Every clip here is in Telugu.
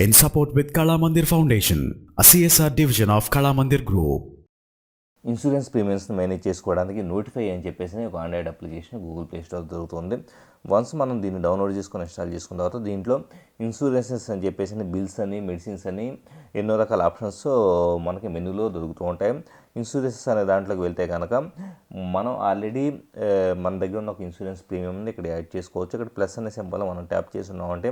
In support with Kala Mandir Foundation, a CSR division of Kala Mandir Group. Insurance ప్రీమియమ్స్ని manage చేసుకోవడానికి నోటిఫై అని చెప్పేసి ఒక android application Google play store దొరుకుతుంది. వన్స్ మనం దీన్ని డౌన్లోడ్ చేసుకొని ఇన్స్టాల్ చేసుకున్న తర్వాత దీంట్లో ఇన్సూరెన్సెస్ అని చెప్పేసి బిల్స్ అని మెడిసిన్స్ అని ఎన్నో రకాల ఆప్షన్స్ మనకి మెనూలో దొరుకుతూ ఉంటాయి. ఇన్సూరెన్సెస్ అనే దాంట్లోకి వెళ్తే కనుక మనం ఆల్రెడీ మన దగ్గర ఉన్న ఒక ఇన్సూరెన్స్ ప్రీమియంని ఇక్కడ యాడ్ చేసుకోవచ్చు. ఇక్కడ ప్లస్ అనే సింబల్ మనం ట్యాప్ చేసి ఉన్నామంటే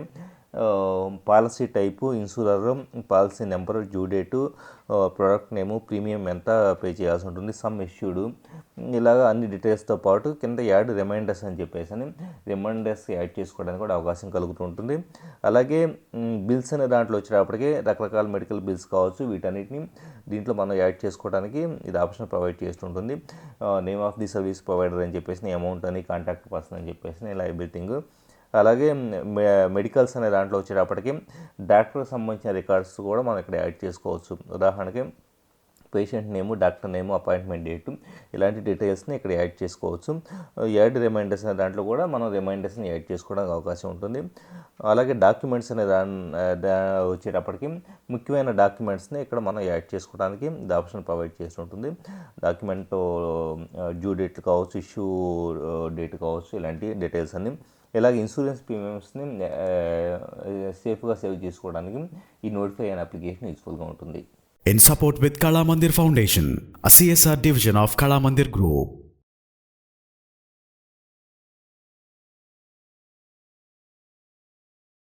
policy type insurer policy number due date product name premium ఎంత పే చేయాల్సి ఉంటుంది సమ్ ఇష్యూడు. ఇలాగ అన్ని డీటెయిల్స్తో పాటు కింద యాడ్ రిమైండర్స్ అని చెప్పేసి అని రిమైండర్స్ యాడ్ చేసుకోవడానికి కూడా అవకాశం కలుగుతూ ఉంటుంది. అలాగే బిల్స్ అనే దాంట్లో వచ్చేటప్పటికి రకరకాల మెడికల్ బిల్స్ కావచ్చు వీటన్నిటిని దీంట్లో మనం యాడ్ చేసుకోవడానికి ఇది ఆప్షన్ ప్రొవైడ్ చేస్తుంటుంది name of the service provider అని చెప్పేసి అమౌంట్ అని కాంటాక్ట్ పర్సన్ అని చెప్పేసి ఇలా ఎవ్రీథింగ్ అలాగే మె- మెడికల్స్ అనే దాంట్లో వచ్చేటప్పటికి డాక్టర్కి సంబంధించిన రికార్డ్స్ కూడా మనం ఇక్కడ యాడ్ చేసుకోవచ్చు. ఉదాహరణకి patient name doctor name appointment date ఇలాంటి డీటెయిల్స్ని ఇక్కడ యాడ్ చేసుకోవచ్చు. యాడ్ రిమైండర్స్ అనే దాంట్లో కూడా మనం రిమైండర్స్ని యాడ్ చేసుకోవడానికి అవకాశం ఉంటుంది. అలాగే డాక్యుమెంట్స్ అనే దాని దా వచ్చేటప్పటికి ముఖ్యమైన డాక్యుమెంట్స్ని ఇక్కడ మనం యాడ్ చేసుకోవడానికి ఇది ఆప్షన్ ప్రొవైడ్ చేసి ఉంటుంది. డాక్యుమెంట్ డ్యూ డేట్ కావచ్చు ఇష్యూ డేట్ కావచ్చు ఇలాంటి డీటెయిల్స్ అన్నీ ఇలాగ ఇన్సూరెన్స్ ప్రీమియమ్స్ని సేఫ్గా సేవ్ చేసుకోవడానికి ఈ నోటిఫై అయిన అప్లికేషన్ యూస్ఫుల్గా ఉంటుంది. In support with Kalamandir foundation a CSR division of Kalamandir group